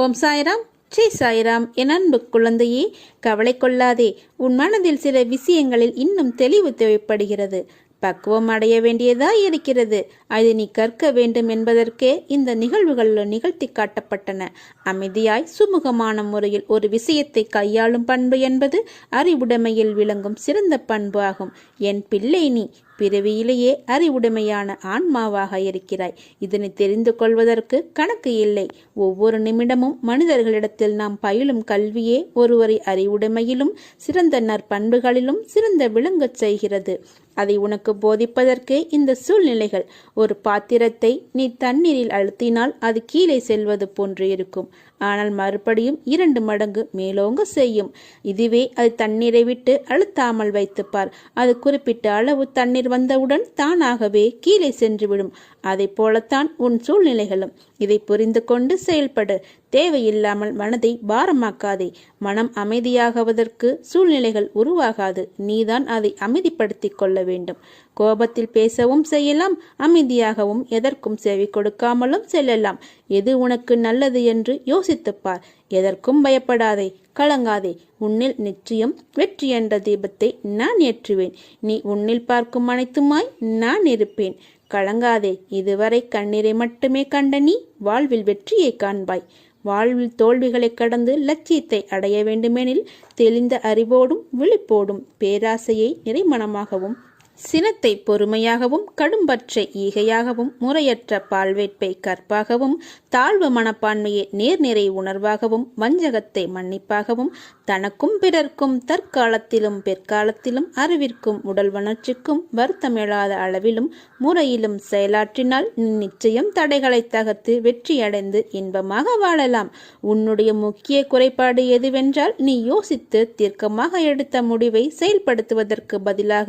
ஓம் சாய்ராம். ஸ்ரீ சாய்ராம். என் அன்பு குழந்தையே கவலை கொள்ளாதே. உன் மனதில் சில விஷயங்களில் இன்னும் தெளிவு தேவைப்படுகிறது. பக்குவம் அடைய வேண்டியதா இருக்கிறது. அது நீ கற்க வேண்டும் என்பதற்கே இந்த நிகழ்வுகள் நிகழ்த்தி காட்டப்பட்டன. அமைதியாய் சுமூகமான முறையில் ஒரு விஷயத்தை கையாளும் பண்பு என்பது அறிவுடைமையில் விளங்கும் சிறந்த பண்பு ஆகும். என் பிள்ளை நீ பிறவியிலேயே அறிவுடைமையான ஆன்மாவாக இருக்கிறாய். இதனை தெரிந்து கொள்வதற்கு கணக்கு இல்லை. ஒவ்வொரு நிமிடமும் மனிதர்களிடத்தில் நாம் பயிலும் கல்வியே ஒருவரை அறிவுடைமையிலும் சிறந்த நற்பண்புகளிலும் சிறந்த விளங்கச் செய்கிறது. அதை உனக்கு போதிப்பதற்கே இந்த சூழ்நிலைகள். ஒரு பாத்திரத்தை நீ தண்ணீரில் அழுத்தினால் அது கீழே செல்வது போன்று இருக்கும். ஆனால் மறுபடியும் இரண்டு மடங்கு மேலோங்க செய்யும். இதுவே அது தண்ணீரை விட்டு அழுத்தாமல் வைத்துப்பார். அது குறிப்பிட்ட அளவு தண்ணீர் வந்தவுடன் தானாகவே கீழே சென்றுவிடும். அதை போலத்தான் உன் சூழ்நிலைகளும். இதை புரிந்து கொண்டு செயல்படு. தேவையில்லாமல் மனதை பாரமாக்காதே. மனம் அமைதியாகுவதற்கு சூழ்நிலைகள் உருவாகாது. நீதான் அதை அமைதிப்படுத்திக் கொள்ள வேண்டும். கோபத்தில் பேசவும் செய்யலாம். அமைதியாகவும் எதற்கும் செவி கொடுக்காமலும் செல்லலாம். எது உனக்கு நல்லது என்று யோசித்துப்பார். எதற்கும் பயப்படாதே. கலங்காதே. உன்னில் நிச்சயம் வெற்றி என்ற தீபத்தை நான் ஏற்றுவேன். நீ உன்னில் பார்க்கும் அனைத்துமாய் நான் இருப்பேன். கலங்காதே இதுவரை கண்ணீரை மட்டுமே கண்ட நீ வாழ்வில் வெற்றியை காண்பாய். வாழ்வில் தோல்விகளை கடந்து லட்சியத்தை அடைய வேண்டுமெனில் தெளிந்த அறிவோடும் விழிப்போடும் பேராசையை நிறைமணமாகவும் சினத்தை பொறுமையாகவும் கடும்பற்றை ஈகையாகவும் முறையற்ற பால்வேட்பை கற்பாகவும் தாழ்வு மனப்பான்மையை நேர்நிறை உணர்வாகவும் வஞ்சகத்தை மன்னிப்பாகவும் தனக்கும் பிறர்க்கும் தற்காலத்திலும் பிற்காலத்திலும் அறிவிற்கும் உடல் வளர்ச்சிக்கும் வருத்தமிழாத அளவிலும் முறையிலும் செயலாற்றினால் நிச்சயம் தடைகளை தகர்த்து வெற்றியடைந்து இன்பமாக வாழலாம். உன்னுடைய முக்கிய குறைபாடு எதுவென்றால் நீ யோசித்து தீர்க்கமாக எடுத்த முடிவை செயல்படுத்துவதற்கு பதிலாக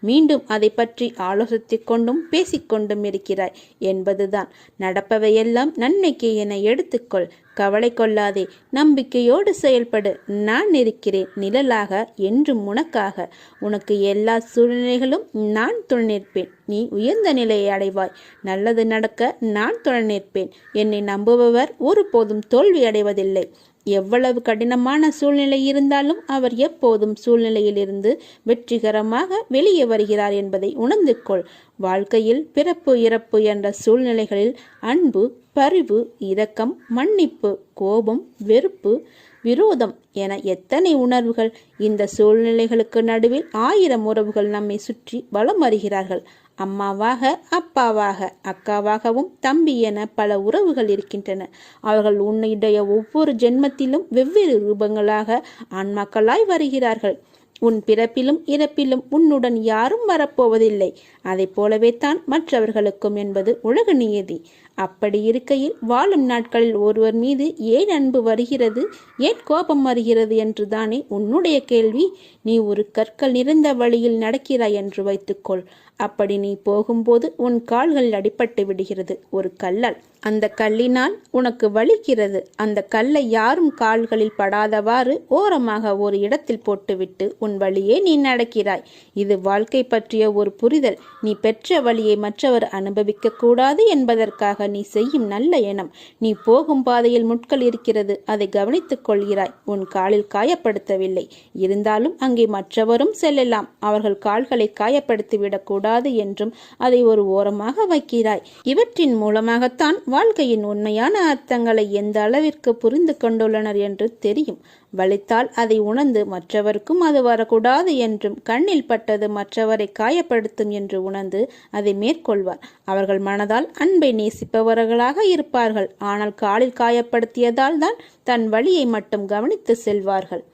மீண்டும் மீண்டும் அதை பற்றி ஆலோசித்துக் கொண்டும் பேசிக்கொண்டும் இருக்கிறாய் என்பதுதான். நடப்பவையெல்லாம் நன்மைக்கு என எடுத்துக்கொள். கவலை கொள்ளாதே. நம்பிக்கையோடு செயல்படு. நான் இருக்கிறேன் நிழலாக என்றும் உனக்காக. உனக்கு எல்லா சூழ்நிலைகளும் நான் துணை நிற்பேன். நீ உயர்ந்த நிலையை அடைவாய். நல்லது நடக்க நான் துணை நிற்பேன். என்னை நம்புபவர் ஒருபோதும் தோல்வி அடைவதில்லை. எவ்வளவு கடினமான சூழ்நிலை இருந்தாலும் அவர் எப்போதும் சூழ்நிலையிலிருந்து வெற்றிகரமாக வெளியே வருகிறார் என்பதை உணர்ந்து கொள். வாழ்க்கையில் பிறப்பு இறப்பு என்ற சூழ்நிலைகளில் அன்பு பரிவு இரக்கம் மன்னிப்பு கோபம் வெறுப்பு விரோதம் என எத்தனை உணர்வுகள் இந்த சூழ்நிலைகளுக்கு நடுவில் ஆயிரம் உறவுகள் நம்மை சுற்றி வலம் வருகிறார்கள். அம்மாவாக அப்பாவாக அக்காவாகவும் தம்பி என பல உறவுகள் இருக்கின்றன. அவர்கள் உன்னுடைய ஒவ்வொரு ஜென்மத்திலும் வெவ்வேறு ரூபங்களாக ஆன்மாக்களாய் வருகிறார்கள். உன் பிறப்பிலும் இறப்பிலும் உன்னுடன் யாரும் வரப்போவதில்லை. அதை போலவே தான் மற்றவர்களுக்கும் என்பது உலக நியதி. அப்படி இருக்கையில் வாழும் நாட்களில் ஒருவர் மீது ஏன் அன்பு வருகிறது? ஏன் கோபம் வருகிறது என்று தானே உன்னுடைய கேள்வி. நீ ஒரு கற்கள் நிறைந்த வழியில் நடக்கிறாய் என்று வைத்துக்கொள். அப்படி நீ போகும்போது உன் கால்களில் அடிபட்டு விடுகிறது ஒரு கல்லால். அந்த கல்லினால் உனக்கு வலிக்கிறது. அந்த கல்லை யாரும் கால்களில் படாதவாறு ஓரமாக ஒரு இடத்தில் போட்டுவிட்டு உன் வழியே நீ நடக்கிறாய். இது வாழ்க்கை பற்றிய ஒரு புரிதல். நீ பெற்ற வழியை மற்றவர் அனுபவிக்க கூடாது என்பதற்காக நீ செய்யும் நல்ல எண்ணம். நீ போகும் பாதையில் முட்கள் இருக்கிறது அதை கவனித்துக் கொள்கிறாய். உன் காலில் காயப்படுத்தவில்லை. இருந்தாலும் அங்கே மற்றவரும் செல்லலாம். அவர்கள் கால்களை காயப்படுத்திவிடக்கூடாது கூடாது என்றும் அதை ஒரு ஓரமாக வைக்கிறாய். இவற்றின் மூலமாகத்தான் வாழ்க்கையின் உண்மையான அர்த்தங்களை எந்த அளவிற்கு புரிந்து கொண்டுள்ளனர் என்று தெரியும். வலித்தால் அதை உணர்ந்து மற்றவருக்கும் அது வரக்கூடாது என்றும் கண்ணில் பட்டது மற்றவரை காயப்படுத்தும் என்று உணர்ந்து அதை மேற்கொள்வார். அவர்கள் மனதால் அன்பை நேசிப்பவர்களாக இருப்பார்கள். ஆனால் காலில் காயப்படுத்தியதால் தான் தன் வழியை மட்டும் கவனித்து செல்வார்கள்.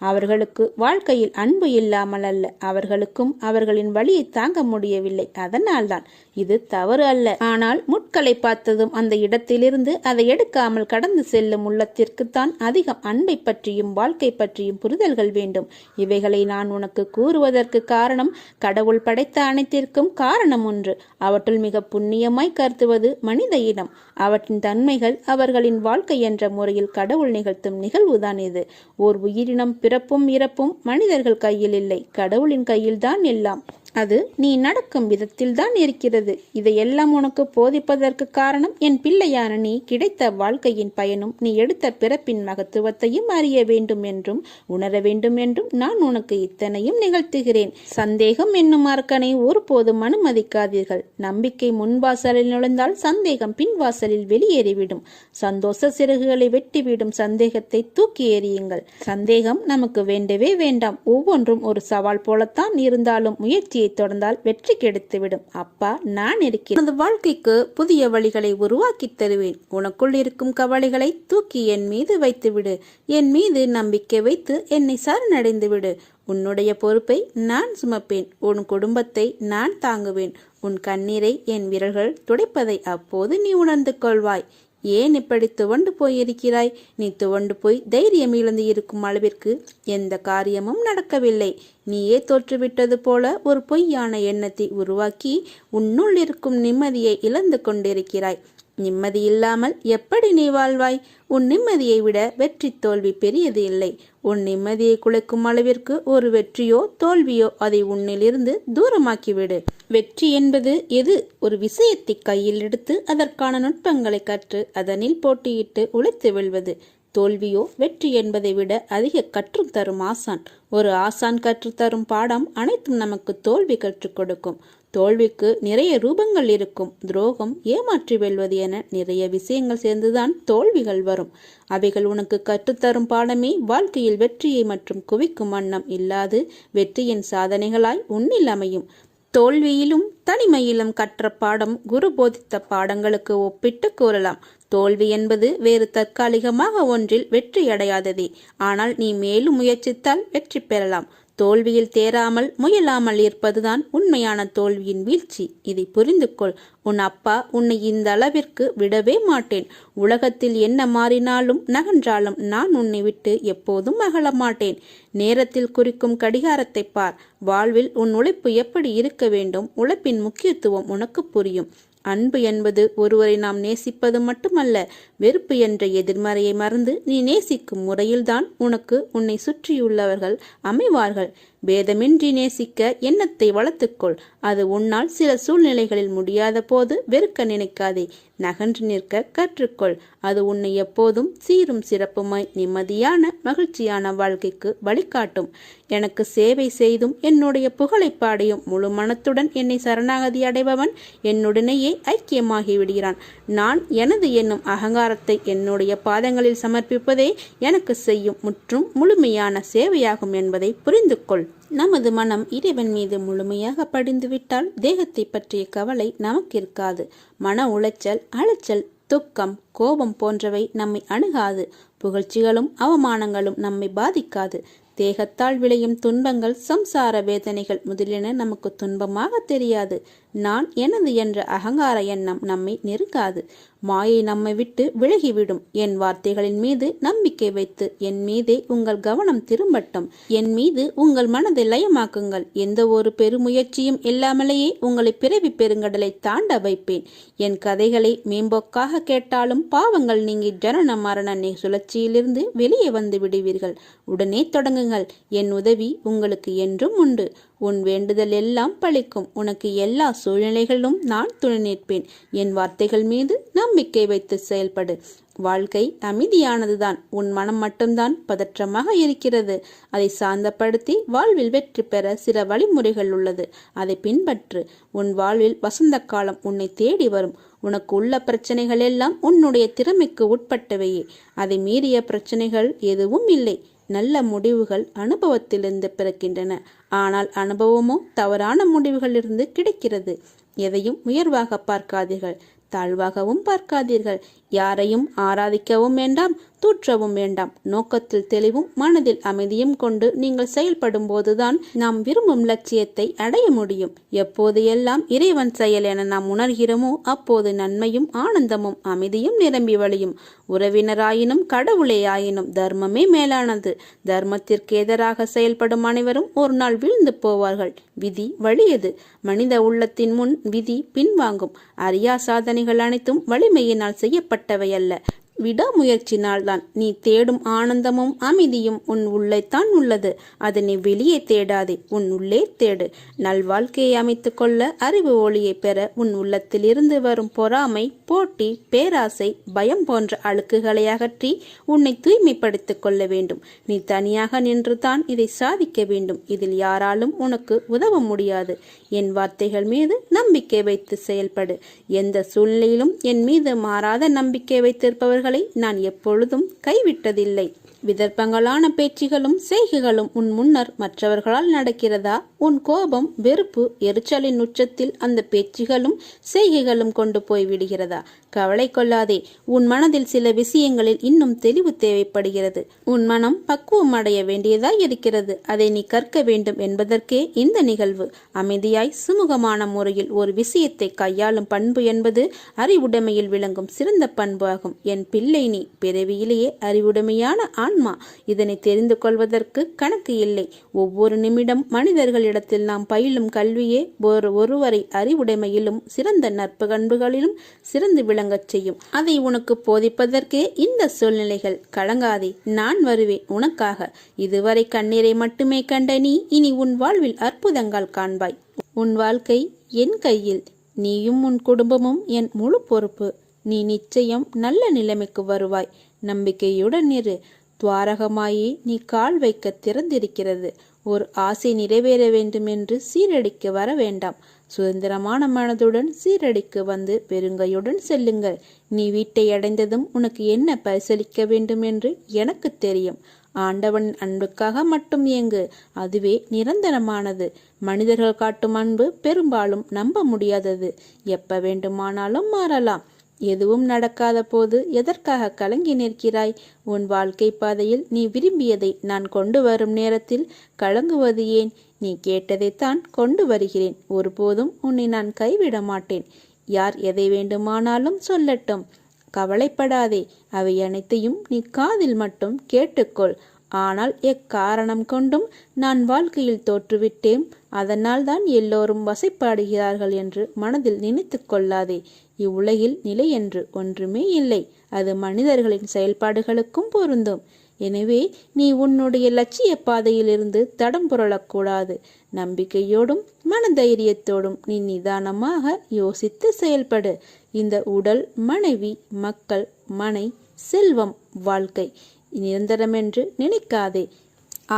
அவர்களுக்கு வாழ்க்கையில் அன்பு இல்லாமல் அல்ல அவர்களுக்கும் அவர்களின் வழியை தாங்க முடியவில்லை. அதனால்தான் இது தவறு அல்ல. ஆனால் முட்களை பார்த்ததும் அந்த இடத்திலிருந்து அதை எடுக்காமல் கடந்து செல்லும் உள்ளத்திற்குத்தான் அதிகம் அன்பை பற்றியும் வாழ்க்கை பற்றியும் புரிதல்கள் வேண்டும். இவைகளை நான் உனக்கு கூறுவதற்கு காரணம் கடவுள் படைத்த அனைத்திற்கும் காரணம் ஒன்று. அவற்றுள் மிக புண்ணியமாய் கருத்துவது மனித இனம். அவற்றின் தன்மைகள் அவர்களின் வாழ்க்கை என்ற முறையில் கடவுள் நிகழ்த்தும் நிகழ்வுதான் இது. ஓர் உயிரினம் பிறப்பும் இறப்பும் மனிதர்கள் கையில் இல்லை. கடவுளின் கையில்தான் எல்லாம். அது நீ நடக்கும் விதத்தில்தான் இருக்கிறது. இருக்கிறது இதையெல்லாம் உனக்கு போதிப்பதற்கு காரணம் என் பிள்ளையான நீ கிடைத்த வாழ்க்கையின் பயனும் நீ எடுத்த பிறப்பின் மகத்துவத்தையும் அறிய வேண்டும் என்றும் உணர வேண்டும் என்றும் நான் உனக்கு இத்தனையும் நிகழ்த்துகிறேன். சந்தேகம் என்னும் அரக்கனை ஒருபோதும் அனுமதிக்காதீர்கள். நம்பிக்கை முன்வாசலில் நுழைந்தால் சந்தேகம் பின்வாசலில் வெளியேறிவிடும். சந்தோஷ சிறகுகளை வெட்டிவிடும் சந்தேகத்தை தூக்கி எறியுங்கள். சந்தேகம் நமக்கு வேண்டவே வேண்டாம். ஒவ்வொன்றும் ஒரு சவால் போலத்தான் இருந்தாலும் முயற்சியை தொடர்ந்தால் வெற்றி கிடைத்துவிடும். அப்பா நான் இருக்கிறேன். உனது வாழ்க்கைக்கு புதிய வழிகளை உருவாக்கித் தருவேன். உனக்குள் இருக்கும் கவலைகளை தூக்கி என் மீது வைத்துவிடு. என் மீது நம்பிக்கை வைத்து என்னை சரணடைந்து விடு. உன்னுடைய பொறுப்பை நான் சுமப்பேன். உன் குடும்பத்தை நான் தாங்குவேன். உன் கண்ணீரை என் விரல்கள் துடைப்பதை அப்போது நீ உணர்ந்து கொள்வாய். ஏன் இப்படி துவண்டு போயிருக்கிறாய்? நீ துவண்டு போய் தைரியம் இழந்து இருக்கும் அளவிற்கு எந்த காரியமும் நடக்கவில்லை. நீயே தோற்றுவிட்டது போல ஒரு பொய்யான எண்ணத்தை உருவாக்கி உன்னுள் இருக்கும் நிம்மதியை இழந்து கொண்டிருக்கிறாய். நிம்மதி இல்லாமல் எப்படி நீ வாழ்வாய்? உன் நிம்மதியை விட வெற்றி தோல்வி பெரியது இல்லை. உன் நிம்மதியை குலைக்கும் அளவிற்கு ஒரு வெற்றியோ தோல்வியோ அதை உன்னிலிருந்து தூரமாக்கிவிடு. வெற்றி என்பது எது? ஒரு விஷயத்தை கையில் எடுத்து அதற்கான நுட்பங்களை கற்று அதனில் போட்டியிட்டு உழைத்து வெல்வது. தோல்வியோ வெற்றி என்பதை விட அதிக கற்றும் தரும் ஆசான். ஒரு ஆசான் கற்றுத்தரும் பாடம் அனைத்தும் நமக்கு தோல்வி கற்றுக் கொடுக்கும். தோல்விக்கு நிறைய ரூபங்கள் இருக்கும். துரோகம் ஏமாற்றி வெல்வது என நிறைய விஷயங்கள் சேர்ந்துதான் தோல்விகள் வரும். அவைகள் உனக்கு கற்றுத்தரும் பாடமே. வாழ்க்கையில் வெற்றியை மற்றும் குவிக்கும் வண்ணம் இல்லாது வெற்றியின் சாதனைகளாய் உன்னில் அமையும். தோல்வியிலும் தனிமையிலும் கற்ற பாடம் குரு போதித்த பாடங்களுக்கு ஒப்பிட்டு கூறலாம். தோல்வி என்பது வேறு தற்காலிகமாக ஒன்றில் வெற்றி அடையாததே. ஆனால் நீ மேலும் முயற்சித்தால் வெற்றி பெறலாம். தோல்வியில் தேராமல் முயலாமல் இருப்பதுதான் உண்மையான தோல்வியின் வீழ்ச்சி. இதை புரிந்து கொள் உன் அப்பா உன்னை இந்த அளவிற்கு விடவே மாட்டேன். உலகத்தில் என்ன மாறினாலும் நகன்றாலும் நான் உன்னை விட்டு எப்போதும் அகல மாட்டேன். நேரத்தில் குறிக்கும் கடிகாரத்தை பார். வாழ்வில் உன் உழைப்பு எப்படி இருக்க வேண்டும்? உழைப்பின் முக்கியத்துவம் உனக்கு புரியும். அன்பு என்பது ஒருவரை நாம் நேசிப்பது மட்டுமல்ல வெறுப்பு என்ற எதிர்மறையை மறந்து நீ நேசிக்கும் முறையில்தான் உனக்கு உன்னை சுற்றியுள்ளவர்கள் அமைவார்கள். பேதமின்றி நேசிக்க எண்ணத்தை வளர்த்துக்கொள். அது உன்னால் சில சூழ்நிலைகளில் முடியாத போது வெறுக்க நினைக்காதே. நகன்று நிற்க கற்றுக்கொள். அது உன்னை எப்போதும் சீரும் சிறப்புமாய் நிம்மதியான மகிழ்ச்சியான வாழ்க்கைக்கு வழிகாட்டும். எனக்கு சேவை செய்தும் என்னுடைய புகழை பாடியும் முழு மனத்துடன் என்னை சரணாகதி அடைபவன் என்னுடனேயே ஐக்கியமாகி விடுகிறான். நான் எனது என்னும் அகங்காரத்தை என்னுடைய பாதங்களில் சமர்ப்பிப்பதே எனக்கு செய்யும் முற்றும் முழுமையான சேவையாகும் என்பதை புரிந்து கொள் நமது மனம் இறைவன் மீது முழுமையாக படிந்துவிட்டால் தேகத்தை பற்றிய கவலை நமக்கு இருக்காது மன உளைச்சல் அலைச்சல் துக்கம் கோபம் போன்றவை நம்மை அணுகாது. புகழ்ச்சிகளும் அவமானங்களும் நம்மை பாதிக்காது. தேகத்தால் விளையும் துன்பங்கள் சம்சார வேதனைகள் முதலியன நமக்கு துன்பமாக தெரியாது. நான் எனது என்ற அகங்கார எண்ணம் நம்மை நெருங்காது மாயை நம்மை விட்டு விலகிவிடும். என் வார்த்தைகளின் மீது நம்பிக்கை வைத்து என் மீதே உங்கள் கவனம் திரும்பட்டும். என் மீது உங்கள் மனதை லயமாக்குங்கள். எந்த ஒரு பெருமுயற்சியும் இல்லாமலேயே உங்களை பிறவி பெருங்கடலை தாண்ட வைப்பேன். என் கதைகளை மேம்போக்காக கேட்டாலும் பாவங்கள் நீங்கி ஜனன மரண சுழற்சியிலிருந்து வெளியே வந்து விடுவீர்கள். உடனே தொடங்குங்கள். என் உதவி உங்களுக்கு என்றும் உண்டு. உன் வேண்டுதல் எல்லாம் பழிக்கும். உனக்கு எல்லா சூழ்நிலைகளிலும் நான் துணை நிற்பேன் என் வார்த்தைகள் மீது நம்பிக்கை வைத்து செயல்படு. வாழ்க்கை அமைதியானதுதான். உன் மனம் மட்டும்தான் பதற்றமாக இருக்கிறது. அதை சாந்தப்படுத்தி வாழ்வில் வெற்றி பெற சில வழிமுறைகள் உள்ளது. அதை பின்பற்று. உன் வாழ்வில் வசந்த காலம் உன்னை தேடி வரும். உனக்கு உள்ள பிரச்சனைகள் எல்லாம் உன்னுடைய திறமைக்கு உட்பட்டவையே. அதை மீறிய பிரச்சனைகள் எதுவும் இல்லை. நல்ல முடிவுகள் அனுபவத்திலிருந்து பிறக்கின்றன. ஆனால் அனுபவமோ தவறான முடிவுகளிலிருந்து கிடைக்கிறது. எதையும் உயர்வாக பார்க்காதீர்கள். தாழ்வாகவும் பார்க்காதீர்கள். யாரையும் ஆராதிக்கவும் வேண்டாம் தூற்றவும் வேண்டாம். நோக்கத்தில் தெளிவும் மனதில் அமைதியும் கொண்டு நீங்கள் செயல்படும் போதுதான் நாம் விரும்பும் லட்சியத்தை அடைய முடியும். எப்போது எல்லாம் இறைவன் செயல் என நாம் உணர்கிறோமோ அப்போது நன்மையும் ஆனந்தமும் அமைதியும் நிரம்பி வழியும். உறவினராயினும் கடவுளே ஆயினும் தர்மமே மேலானது. தர்மத்திற்கு எதிராக செயல்படும் அனைவரும் ஒரு நாள் வீழ்ந்து போவார்கள். விதி வழியது. மனித உள்ளத்தின் முன் விதி பின்வாங்கும். அரியா சாதனைகள் அனைத்தும் வலிமையினால் செய்யப்பட்ட ஏற்பட்டவையல்ல விடாமுயற்சினால்தான். நீ தேடும் ஆனந்தமும் அமைதியும் உன் உள்ளேத்தான் உள்ளது. அதனை வெளியே தேடாதே உன் உள்ளே தேடு. நல்வாழ்க்கையை அமைத்துக் கொள்ள அறிவு ஒளியை பெற உன் உள்ளத்திலிருந்து வரும் பொறாமை போட்டி பேராசை பயம் போன்ற அழுக்குகளை அகற்றி உன்னை தூய்மைப்படுத்திக் கொள்ள வேண்டும். நீ தனியாக நின்றுதான் இதை சாதிக்க வேண்டும். இதில் யாராலும் உனக்கு உதவ முடியாது. என் வார்த்தைகள் மீது நம்பிக்கை வைத்து செயல்படு. எந்த சூழ்நிலையிலும் என் மீது மாறாத நம்பிக்கை வைத்திருப்பவர்கள் நான் எப்பொழுதும் கைவிட்டதில்லை. விதர்ப்பங்களான பேச்சுகளும் செய்கைகளும் உன் முன்னர் மற்றவர்களால் நடக்கிறதா? உன் கோபம் வெறுப்பு எரிச்சலின் உச்சத்தில் அந்த பேச்சுகளும் செய்கைகளும் கொண்டு போய் விடுகிறதா? கவலை கொள்ளாதே. உன் மனதில் சில விஷயங்களில் இன்னும் தெளிவு தேவைப்படுகிறது. உன் மனம் பக்குவம் அடைய வேண்டியதாய் இருக்கிறது. அதை நீ கற்க வேண்டும் என்பதற்கே இந்த நிகழ்வு. அமைதியாய் சுமூகமான முறையில் ஒரு விஷயத்தை கையாளும் பண்பு என்பது அறிவுடைமையில் விளங்கும் சிறந்த பண்பு ஆகும் என் பிள்ளை நீ பிறவியிலேயே அறிவுடைமையான ஆண் ஆன்மா. இதனை தெரிந்து கொள்வதற்கு கணக்கு இல்லை. ஒவ்வொரு நிமிடம் மனிதர்களிடத்தில் நாம் பயிலும் கல்வியே ஒரு ஒருவரை அறிவுடைமையிலும் சிறந்த நட்பு பண்புகளிலும் சிறந்து விளங்கச் செய்யும். அதை உனக்கு போதிப்பதற்கே இந்த சூழ்நிலைகள் கலங்காதே. நான் வருவேன் உனக்காக. இதுவரை கண்ணீரை மட்டுமே கண்ட நீ இனி உன் வாழ்வில் அற்புதங்கள் காண்பாய். உன் வாழ்க்கை என் கையில். நீயும் உன் குடும்பமும் என் முழு பொறுப்பு. நீ நிச்சயம் நல்ல நிலைமைக்கு வருவாய். நம்பிக்கையுடன் இரு. துவாரகமாயே நீ கால் வைக்க திறந்திருக்கிறது. ஒரு ஆசை நிறைவேற வேண்டும் என்று சீரடிக்க வர வேண்டாம். சுதந்திரமான மனதுடன் சீரடிக்கு வந்து பெருங்கையுடன் செல்லுங்கள். நீ வீட்டை அடைந்ததும் உனக்கு என்ன பரிசளிக்க வேண்டும் என்று எனக்கு தெரியும். ஆண்டவன் அன்புக்காக மட்டும் இயங்கு. அதுவே நிரந்தரமானது. மனிதர்கள் காட்டும் அன்பு பெரும்பாலும் நம்ப முடியாதது. எப்ப வேண்டுமானாலும் மாறலாம். எதுவும் நடக்காத போது எதற்காக கலங்கி நிற்கிறாய்? உன் வாழ்க்கை பாதையில் நீ விரும்பியதை நான் கொண்டு வரும் நேரத்தில் கலங்குவது ஏன்? நீ கேட்டதைத்தான் கொண்டு வருகிறேன். ஒருபோதும் உன்னை நான் கைவிட மாட்டேன். யார் எதை வேண்டுமானாலும் சொல்லட்டும். கவலைப்படாதே. அவை அனைத்தையும் நீ காதில் மட்டும் கேட்டுக்கொள். ஆனால் எக்காரணம் கொண்டும் நான் வாழ்க்கையில் தோற்றுவிட்டேன். அதனால் தான் எல்லோரும் வசைப்பாடுகிறார்கள் என்று மனதில் நினைத்து கொள்ளாதே. இவ்வுலகில் நிலை என்று ஒன்றுமே இல்லை. அது மனிதர்களின் செயல்பாடுகளுக்கும் பொருந்தும். எனவே நீ உன்னுடைய லட்சிய பாதையிலிருந்து தடம் புரளக்கூடாது. நம்பிக்கையோடும் மனதைரியத்தோடும் நீ நிதானமாக யோசித்து செயல்படு. இந்த உடல் மனைவி மக்கள் மனை செல்வம் வாழ்க்கை நிரந்தரமென்று நினைக்காதே.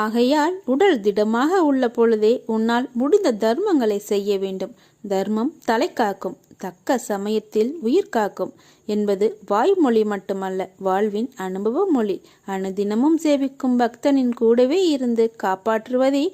ஆகையால் உடல் திடமாக உள்ள பொழுதே உன்னால் முடிந்த தர்மங்களை செய்ய வேண்டும். தர்மம் தலை காக்கும் தக்க சமயத்தில் உயிர் காக்கும் என்பது வாய்மொழி மட்டுமல்ல வாழ்வின் அனுபவ மொழி. அனுதினமும் சேவிக்கும் பக்தனின் கூடவே இருந்து காப்பாற்றுவதே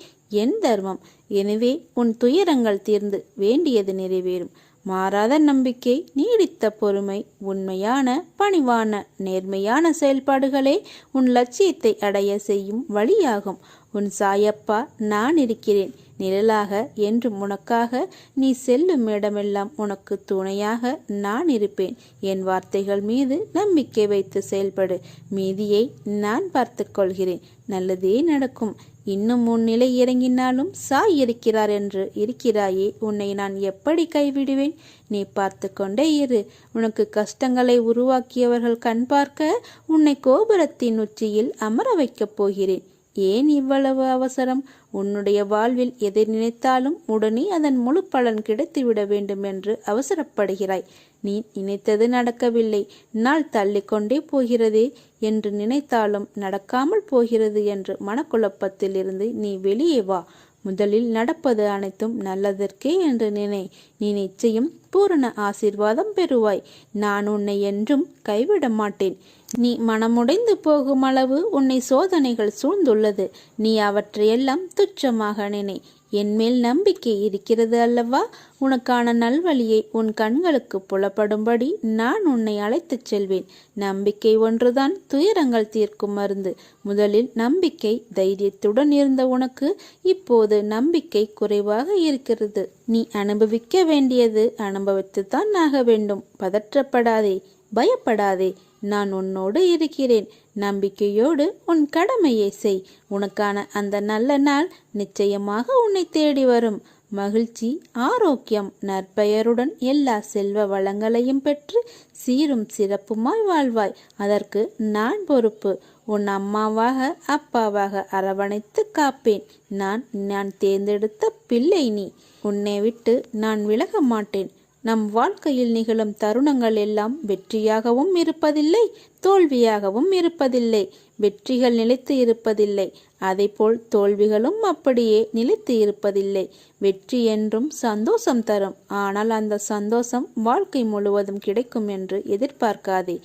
என் தர்மம். எனவே உன் துயரங்கள் தீர்ந்து வேண்டியது நிறைவேறும். மாறாத நம்பிக்கை நீடித்த பொறுமை உண்மையான பணிவான நேர்மையான செயல்பாடுகளே உன் லட்சியத்தை அடைய செய்யும் வழியாகும். உன் சாயப்பா நான் இருக்கிறேன். நிழலாக என்று உனக்காக நீ செல்லும் இடமெல்லாம் உனக்கு துணையாக நான் இருப்பேன். என் வார்த்தைகள் மீது நம்பிக்கை வைத்து செயல்படு. மீதியை நான் பார்த்து கொள்கிறேன். நல்லதே நடக்கும். இன்னும் உன் நிலை இறங்கினாலும் சாய் இருக்கிறார் என்று இருக்கிறாயே. உன்னை நான் எப்படி கைவிடுவேன்? நீ பார்த்து கொண்டே இரு. உனக்கு கஷ்டங்களை உருவாக்கியவர்கள் கண் பார்க்க உன்னை கோபுரத்தின் உச்சியில் அமர வைக்கப் போகிறேன். ஏன் இவ்வளவு அவசரம்? உன்னுடைய வாழ்வில் எதை நினைத்தாலும் உடனே அதன் முழு பலன் கிடைத்துவிட வேண்டும் என்று அவசரப்படுகிறாய். நீ நினைத்தது நடக்கவில்லை. நாள் தள்ளிக்கொண்டே போகிறதே என்று நினைத்தாலும் நடக்காமல் போகிறது என்று மனக்குழப்பத்தில் இருந்து நீ வெளியே வா. முதலில் நடப்பது அனைத்தும் நல்லதற்கே என்று நினை. நீ நிச்சயம் பூரண ஆசீர்வாதம் பெறுவாய். நான் உன்னை என்றும் கைவிட மாட்டேன். நீ மனமுடைந்து போகும் அளவு உன்னை சோதனைகள் சூழ்ந்துள்ளது. நீ அவற்றையெல்லாம் துச்சமாக நினை. என்மேல் நம்பிக்கை இருக்கிறது அல்லவா? உனக்கான நல்வழியை உன் கண்களுக்கு புலப்படும்படி நான் உன்னை அழைத்துச் செல்வேன். நம்பிக்கை ஒன்றுதான் துயரங்கள் தீர்க்கும் மருந்து. முதலில் நம்பிக்கை தைரியத்துடன் இருந்த உனக்கு இப்போது நம்பிக்கை குறைவாக இருக்கிறது. நீ அனுபவிக்க வேண்டியது அனுபவித்துத்தான் ஆக வேண்டும். பதற்றப்படாதே பயப்படாதே. நான் உன்னோடு இருக்கிறேன். நம்பிக்கையோடு உன் கடமையை செய். உனக்கான அந்த நல்ல நாள் நிச்சயமாக உன்னை தேடி வரும். மகிழ்ச்சி ஆரோக்கியம் நற்பெயருடன் எல்லா செல்வ வளங்களையும் பெற்று சீரும் சிறப்புமாய் வாழ்வாய். அதற்கு நான் பொறுப்பு. உன் அம்மாவாக அப்பாவாக அரவணைத்து காப்பேன். நான் நான் தேர்ந்தெடுத்த பிள்ளை நீ. உன்னை விட்டு நான் விலக மாட்டேன். நம் வாழ்க்கையில் நிகழும் தருணங்கள் எல்லாம் வெற்றியாகவும் இருப்பதில்லை தோல்வியாகவும் இருப்பதில்லை வெற்றிகள் நிலைத்து இருப்பதில்லை. அதேபோல் தோல்விகளும் அப்படியே நிலைத்து இருப்பதில்லை. வெற்றி என்றும் சந்தோஷம் தரும். ஆனால் அந்த சந்தோஷம் வாழ்க்கை முழுவதும் கிடைக்கும் என்று எதிர்பார்க்காதே.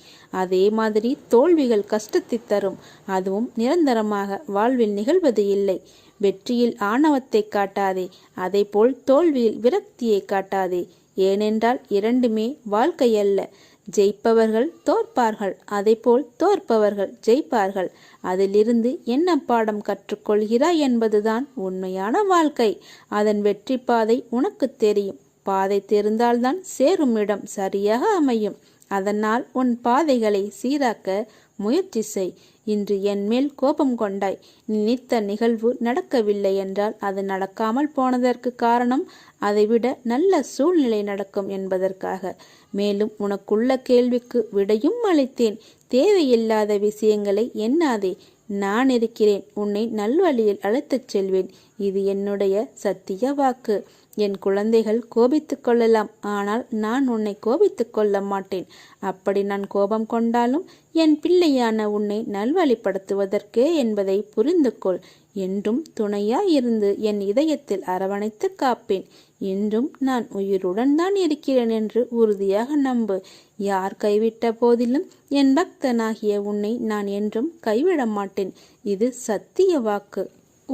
அதே மாதிரி தோல்விகள் கஷ்டத்தை தரும். அதுவும் நிரந்தரமாக வாழ்வில் நிகழ்வது இல்லை. வெற்றியில் ஆணவத்தை காட்டாதே. அதேபோல் தோல்வியில் விரக்தியை காட்டாதே. ஏனென்றால் இரண்டுமே வாழ்க்கை அல்ல ஜெயிப்பவர்கள் தோற்பார்கள் அதைப்போல் தோற்பவர்கள் ஜெயிப்பார்கள். அதிலிருந்து என்ன பாடம் கற்றுக்கொள்கிறாய் என்பதுதான் உண்மையான வாழ்க்கை. அதன் வெற்றி பாதை உனக்கு தெரியும். பாதை தெரிந்தால்தான் சேரும் இடம் சரியாக அமையும். அதனால் உன் பாதைகளை சீராக்க முயற்சி செய். இன்று என் மேல் கோபம் கொண்டாய். நினைத்த நிகழ்வு நடக்கவில்லை என்றால் அது நடக்காமல் போனதற்கு காரணம் அதைவிட நல்ல சூழ்நிலை நடக்கும் என்பதற்காக. மேலும் உனக்குள்ள கேள்விக்கு விடையும் அளித்தேன். தேவையில்லாத விஷயங்களை எண்ணாதே. நான் இருக்கிறேன். உன்னை நல்வழியில் அழைத்துச் செல்வேன். இது என்னுடைய சத்திய வாக்கு. என் குழந்தைகள் கோபித்துக் கொள்ளலாம். ஆனால் நான் உன்னை கோபித்துக் கொள்ள மாட்டேன். அப்படி நான் கோபம் கொண்டாலும் என் பிள்ளையான உன்னை நல்வழிப்படுத்துவதற்கே என்பதை புரிந்து கொள் என்றும் துணையாயிருந்து என் இதயத்தில் அரவணைத்து காப்பேன். என்றும் நான் உயிருடன் தான் இருக்கிறேன் என்று உறுதியாக நம்பு. யார் கைவிட்ட போதிலும் என் பக்தனாகிய உன்னை நான் என்றும் கைவிட மாட்டேன். இது சத்திய வாக்கு.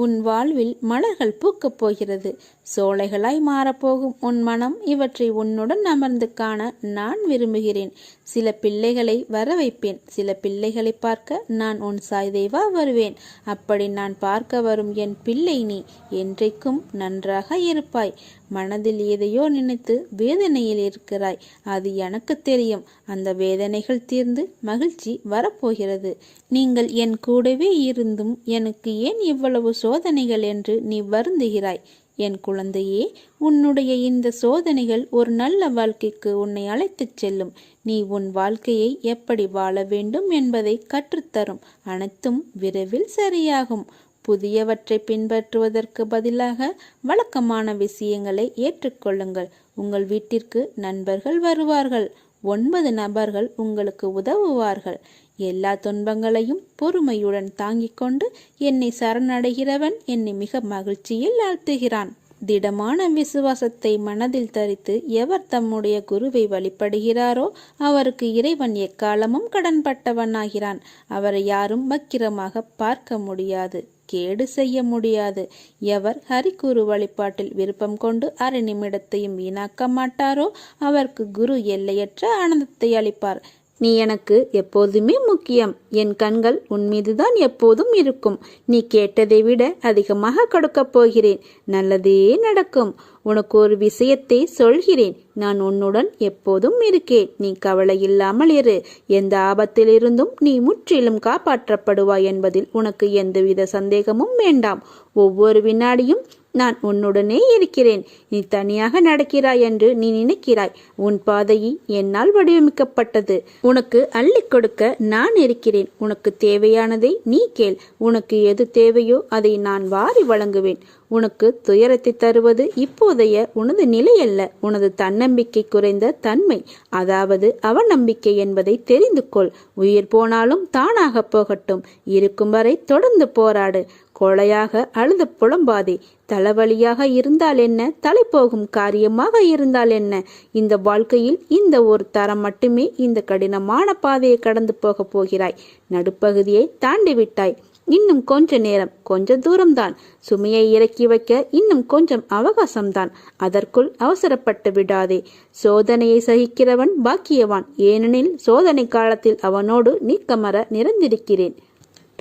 உன் வாழ்வில் மலர்கள் பூக்கப் போகிறது. சோலைகளாய் மாறப்போகும் உன் மனம் இவற்றை உன்னுடன் அமர்ந்து காண நான் விரும்புகிறேன். சில பிள்ளைகளை வர வைப்பேன் சில பிள்ளைகளை பார்க்க நான் உன் சாய்தேவா வருவேன். அப்படி நான் பார்க்க வரும் என் பிள்ளை நீ என்றைக்கும் நன்றாக இருப்பாய். மனதில் எதையோ நினைத்து வேதனையில் இருக்கிறாய். அது எனக்கு தெரியும். அந்த வேதனைகள் தீர்ந்து மகிழ்ச்சி வரப்போகிறது. நீங்கள் என் கூடவே இருந்தும் எனக்கு ஏன் இவ்வளவு சோதனைகள் என்று நீ வருந்துகிறாய்? என் குழந்தையே உன்னுடைய இந்த சோதனைகள் ஒரு நல்ல வாழ்க்கைக்கு உன்னை அழைத்துச் செல்லும். நீ உன் வாழ்க்கையை எப்படி வாழ வேண்டும் என்பதை கற்றுத்தரும். அனைத்தும் விரைவில் சரியாகும். புதியவற்றை பின்பற்றுவதற்கு பதிலாக வழக்கமான விஷயங்களை ஏற்றுக்கொள்ளுங்கள். உங்கள் வீட்டிற்கு நண்பர்கள் வருவார்கள். ஒன்பது நபர்கள் உங்களுக்கு உதவுவார்கள். எல்லா துன்பங்களையும் பொறுமையுடன் தாங்கிக் கொண்டு என்னை சரணடைகிறவன் என்னை மிக மகிழ்ச்சியில் ஆழ்த்துகிறான். திடமான விசுவாசத்தை மனதில் தரித்து எவர் தம்முடைய குருவை வழிபடுகிறாரோ அவருக்கு இறைவன் எக்காலமும் கடன்பட்டவனாகிறான். அவரை யாரும் வக்கிரமாக பார்க்க முடியாது. கேடு செய்ய முடியாது. எவர் ஹரிகுரு வழிபாட்டில் விருப்பம் கொண்டு அரை நிமிடத்தையும் வீணாக்க மாட்டாரோ அவருக்கு குரு எல்லையற்ற ஆனந்தத்தை அளிப்பார். நீ எனக்கு எப்போதுமே முக்கியம். என் கண்கள் உன் மீதுதான் எப்போதும் இருக்கும். நீ கேட்டதை விட அதிகமாக கொடுக்கப் போகிறேன். நல்லதே நடக்கும். உனக்கு ஒரு விஷயத்தை சொல்கிறேன். நான் உன்னுடன் எப்போதும் இருக்கேன். நீ கவலை இல்லாமல் இரு. எந்த ஆபத்திலிருந்தும் நீ முற்றிலும் காப்பாற்றப்படுவாய் என்பதில் உனக்கு எந்தவித சந்தேகமும் வேண்டாம். ஒவ்வொரு வினாடியும் நான் உன்னுடனே இருக்கிறேன். நீ தனியாக நடக்கிறாய் என்று நீ நினைக்கிறாய். உன் பாதையை என்னால் வடிவமைக்கப்பட்டது. உனக்கு அள்ளி கொடுக்க நான் இருக்கிறேன். உனக்கு தேவையானதை நீ கேள். உனக்கு எது தேவையோ அதை நான் வாரி வழங்குவேன். உனக்கு துயரத்தை தருவது இப்போதைய உனது நிலை அல்ல உனது தன்னம்பிக்கை குறைந்த தன்மை. அதாவது அவநம்பிக்கை என்பதை தெரிந்து கொள். உயிர் போனாலும் தானாக போகட்டும். இருக்கும் வரை தொடர்ந்து போராடு. கொலையாக அழுது புலம்பாதே. தலைவலியாக இருந்தால் என்ன? தலை போகும் காரியமாக இருந்தால் என்ன? இந்த வாழ்க்கையில் இந்த ஒரு தரம் மட்டுமே இந்த கடினமான பாதையை கடந்து போக போகிறாய். நடுப்பகுதியை தாண்டி விட்டாய். இன்னும் கொஞ்ச நேரம் கொஞ்ச தூரம்தான். சுமையை இறக்கி வைக்க இன்னும் கொஞ்சம் அவகாசம்தான். அதற்குள் அவசரப்பட்டு விடாதே. சோதனையை சகிக்கிறவன் பாக்கியவான். ஏனெனில் சோதனை காலத்தில் அவனோடு நீக்கமர நிறைந்திருக்கிறேன்.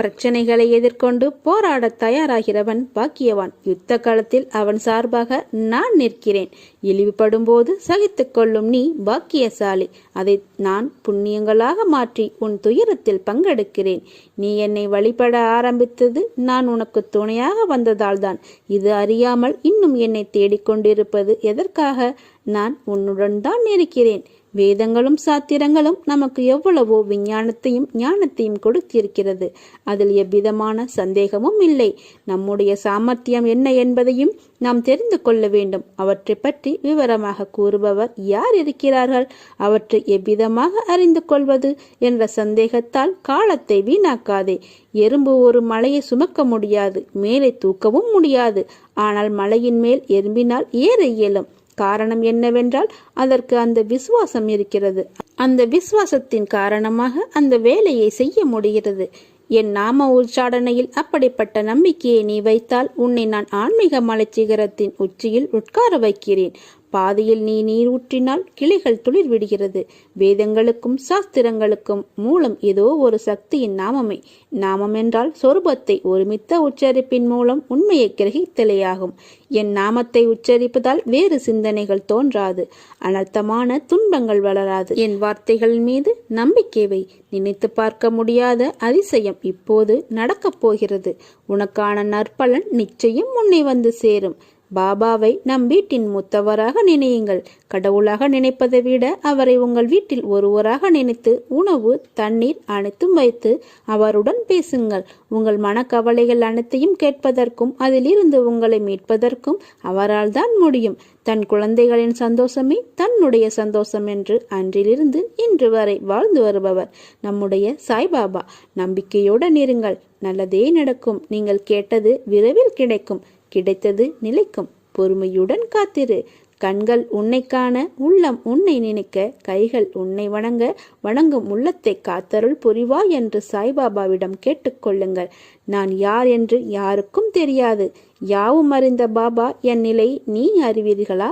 பிரச்சனைகளை எதிர்கொண்டு போராடத் தயாராகிறவன் பாக்கியவான். யுத்த காலத்தில் அவன் சார்பாக நான் நிற்கிறேன். இழிவுபடும்போது சகித்துக் கொள்ளும் நீ பாக்கியசாலி. அதை நான் புண்ணியங்களாக மாற்றி உன் துயரத்தில் பங்கெடுக்கிறேன். நீ என்னை வழிபட ஆரம்பித்தது நான் உனக்கு துணையாக வந்ததால்தான் இது அறியாமல் இன்னும் என்னை தேடிக்கொண்டிருப்பது எதற்காக நான் உன்னுடன் தான் இருக்கிறேன்? வேதங்களும் சாத்திரங்களும் நமக்கு எவ்வளவோ விஞ்ஞானத்தையும் ஞானத்தையும் கொடுத்திருக்கிறது. அதில் எவ்விதமான சந்தேகமும் இல்லை. நம்முடைய சாமர்த்தியம் என்ன என்பதையும் நாம் தெரிந்து கொள்ள வேண்டும். அவற்றை பற்றி விவரமாக கூறுபவர் யார் இருக்கிறார்கள்? அவற்றை எவ்விதமாக அறிந்து கொள்வது என்ற சந்தேகத்தால் காலத்தை வீணாக்காதே. எறும்பு ஒரு மலையை சுமக்க முடியாது. மேலே தூக்கவும் முடியாது. ஆனால் மலையின் மேல் எறும்பினால் ஏற இயலும். காரணம் என்னவென்றால் அதற்கு அந்த விசுவாசம் இருக்கிறது. அந்த விசுவாசத்தின் காரணமாக அந்த வேலையை செய்ய முடிகிறது. என் நாம உச்சாடனையில் அப்படிப்பட்ட நம்பிக்கையை நீ வைத்தால் உன்னை நான் ஆன்மீக மலைச்சிகரத்தின் உச்சியில் உட்கார வைக்கிறேன். பாதியில் நீ நீர் ஊற்றினால் கிளைகள் துளிர் விடுகிறது. வேதங்களுக்கும் சாஸ்திரங்களுக்கும் மூலம் ஏதோ ஒரு சக்தியின் நாமமே. நாமம் என்றால் சொருபத்தை ஒருமித்த உச்சரிப்பின் மூலம் உண்மையை கிரகித்தலையாகும். என் நாமத்தை உச்சரிப்பதால் வேறு சிந்தனைகள் தோன்றாது. அனர்த்தமான துன்பங்கள் வளராது. என் வார்த்தைகள் மீது நம்பிக்கைவை நினைத்து பார்க்க முடியாத அதிசயம் இப்போது நடக்கப் போகிறது. உனக்கான நற்பலன் நிச்சயம் உன்னை வந்து சேரும். பாபாவை நம் வீட்டின் மூத்தவராக நினையுங்கள். கடவுளாக நினைப்பதை விட அவரை உங்கள் வீட்டில் ஒருவராக நினைத்து உணவு தண்ணீர் அனைத்தும் வைத்து அவருடன் பேசுங்கள். உங்கள் மனக்கவலைகள் அனைத்தையும் கேட்பதற்கும் அதிலிருந்து உங்களை மீட்பதற்கும் அவரால் தான் முடியும். தன் குழந்தைகளின் சந்தோஷமே தன்னுடைய சந்தோஷம் என்று அன்றிலிருந்து இன்று வரை வாழ்ந்து வருபவர் நம்முடைய சாய்பாபா. நம்பிக்கையுடன் இருங்கள். நல்லதே நடக்கும். நீங்கள் கேட்டது விரைவில் கிடைக்கும். கிடைத்தது நிலைக்கும். பொறுமையுடன் காத்திரு. கண்கள் உன்னை காண உள்ளம் உன்னை நினைக்க கைகள் உன்னை வணங்க வணங்கும் உள்ளத்தை காத்தருள் புரிவா என்று சாய்பாபாவிடம் கேட்டுக்கொள்ளுங்கள் நான் யார் என்று யாருக்கும் தெரியாது. யாவும் அறிந்த பாபா என் நிலை நீ அறிவீர்களா?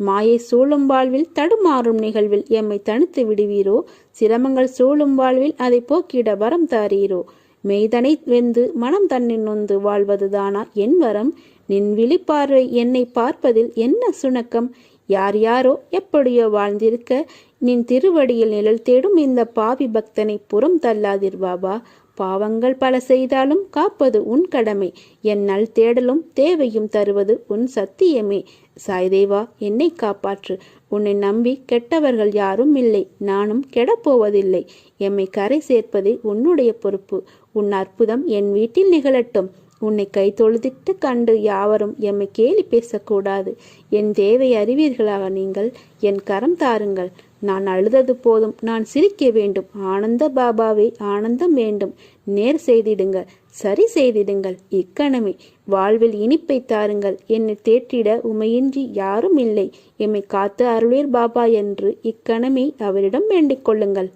மாயை சூழும் வாழ்வில் தடுமாறும் நிகழ்வில் எம்மை தனித்து விடுவீரோ? சிரமங்கள் சூழும் வாழ்வில் அதை போக்கிட வரம் தாரீரோ? மெய்தனை வெந்து மனம் தன்னின் நொந்து வாழ்வதுதானா என் வரம்? நின் விழிப்பார்வை என்னை பார்ப்பதில் என்ன சுணக்கம்? யார் யாரோ எப்படியோ வாழ்ந்திருக்க நின் திருவடியில் நிழல் தேடும் இந்த பாவி பக்தனை புறம் தள்ளாதிர் பாபா. பாவங்கள் பல செய்தாலும் காப்பது உன் கடமை. என் நல் தேடலும் தேவையும் தருவது உன் சத்தியமே. சாய்தேவா என்னை காப்பாற்று. உன்னை நம்பி கெட்டவர்கள் யாரும் இல்லை. நானும் கெடப்போவதில்லை. எம்மை கரை சேர்ப்பதே உன்னுடைய பொறுப்பு. உன் அற்புதம் என் வீட்டில் நிகழட்டும். உன்னை கை தொழுதிட்டு கண்டு யாவரும் எம்மை கேலி பேசக்கூடாது. என் தேவை அறிவீர்களாக நீங்கள் என் கரம் தாருங்கள். நான் அழுதது போதும் நான் சிரிக்க வேண்டும். ஆனந்த பாபாவே ஆனந்தம் வேண்டும். நேர் செய்திடுங்கள் சரி செய்திடுங்கள். இக்கணமே வாழ்வில் இனிப்பை தாருங்கள். என்னை தேற்றிட உமையின்றி யாரும் இல்லை. எம்மை காத்து அருளீர் பாபா என்று இக்கணமே அவரிடம் வேண்டிக் கொள்ளுங்கள்.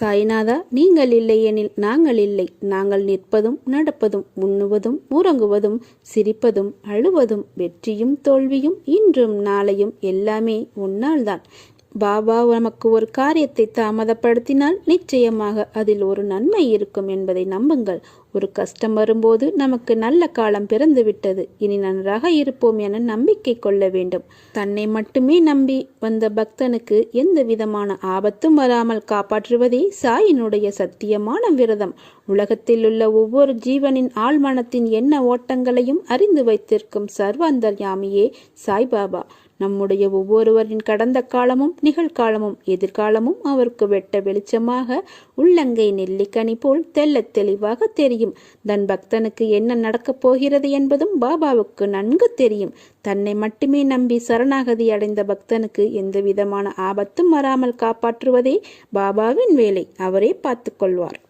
சாய்நாதா நீங்கள் இல்லை எனில் நாங்கள் இல்லை. நாங்கள் நிற்பதும் நடப்பதும் உண்ணுவதும் உறங்குவதும் சிரிப்பதும் அழுவதும் வெற்றியும் தோல்வியும் இன்றும் நாளையும் எல்லாமே உன்னால்தான் பாபா நமக்கு ஒரு காரியத்தை தாமதப்படுத்தினால் நிச்சயமாக அதில் ஒரு நன்மை இருக்கும் என்பதை நம்புங்கள். ஒரு கஷ்டம் வரும்போது நமக்கு நல்ல காலம் பிறந்து விட்டது. இனி நன்றாக இருப்போம் என நம்பிக்கை கொள்ள வேண்டும். தன்னை மட்டுமே நம்பி வந்த பக்தனுக்கு எந்த விதமான ஆபத்தும் வராமல் காப்பாற்றுவதே சாயினுடைய சத்தியமான விரதம். உலகத்தில் உள்ள ஒவ்வொரு ஜீவனின் ஆழ்மனத்தின் எண்ண ஓட்டங்களையும் அறிந்து வைத்திருக்கும் சர்வாந்தர்யாமியே சாய்பாபா. நம்முடைய ஒவ்வொருவரின் கடந்த காலமும் நிகழ்காலமும் எதிர்காலமும் அவருக்கு வெட்ட வெளிச்சமாக உள்ளங்கை நெல்லிக்கனி போல் தெல்ல தெளிவாக தெரியும். தன் பக்தனுக்கு என்ன நடக்கப் போகிறது என்பதும் பாபாவுக்கு நன்கு தெரியும். தன்னை மட்டுமே நம்பி சரணாகதி அடைந்த பக்தனுக்கு எந்த விதமான ஆபத்தும் வராமல் காப்பாற்றுவதே பாபாவின் வேலை. அவரே பார்த்துக்கொள்வார்